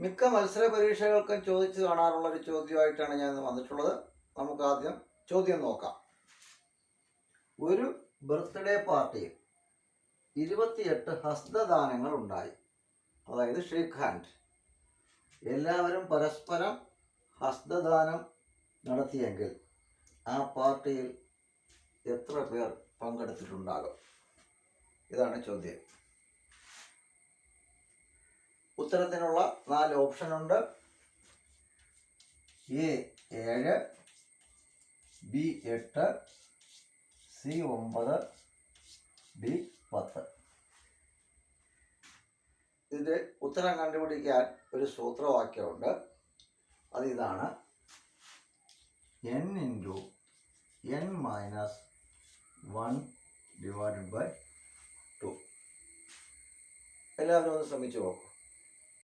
മിക്ക മത്സര പരീക്ഷകൾക്കും ചോദിച്ചു കാണാറുള്ള ഒരു ചോദ്യമായിട്ടാണ് ഞാൻ വന്നിട്ടുള്ളത്. നമുക്ക് ആദ്യം ചോദ്യം നോക്കാം. ഒരു ബർത്ത്ഡേ പാർട്ടിയിൽ ഇരുപത്തിയെട്ട് ഹസ്തദാനങ്ങൾ ഉണ്ടായി. അതായത് ഷേക്ക് ഹാൻഡ് എല്ലാവരും പരസ്പരം ഹസ്തദാനം നടത്തിയെങ്കിൽ ആ പാർട്ടിയിൽ എത്ര പേർ പങ്കെടുത്തിട്ടുണ്ടാകും? ഇതാണ് ചോദ്യം. ഉത്തരത്തിനുള്ള നാല് ഓപ്ഷൻ ഉണ്ട്. എ ഏഴ് ബി എട്ട് സി ഒമ്പത് ഡി പത്ത്. ഇതിന്റെ ഉത്തരം കണ്ടുപിടിക്കാൻ ഒരു സൂത്രവാക്യമുണ്ട്. അതിതാണ് N into N minus one divided by two എല്ലാവരും ഒന്ന് ശ്രമിച്ചു നോക്കും.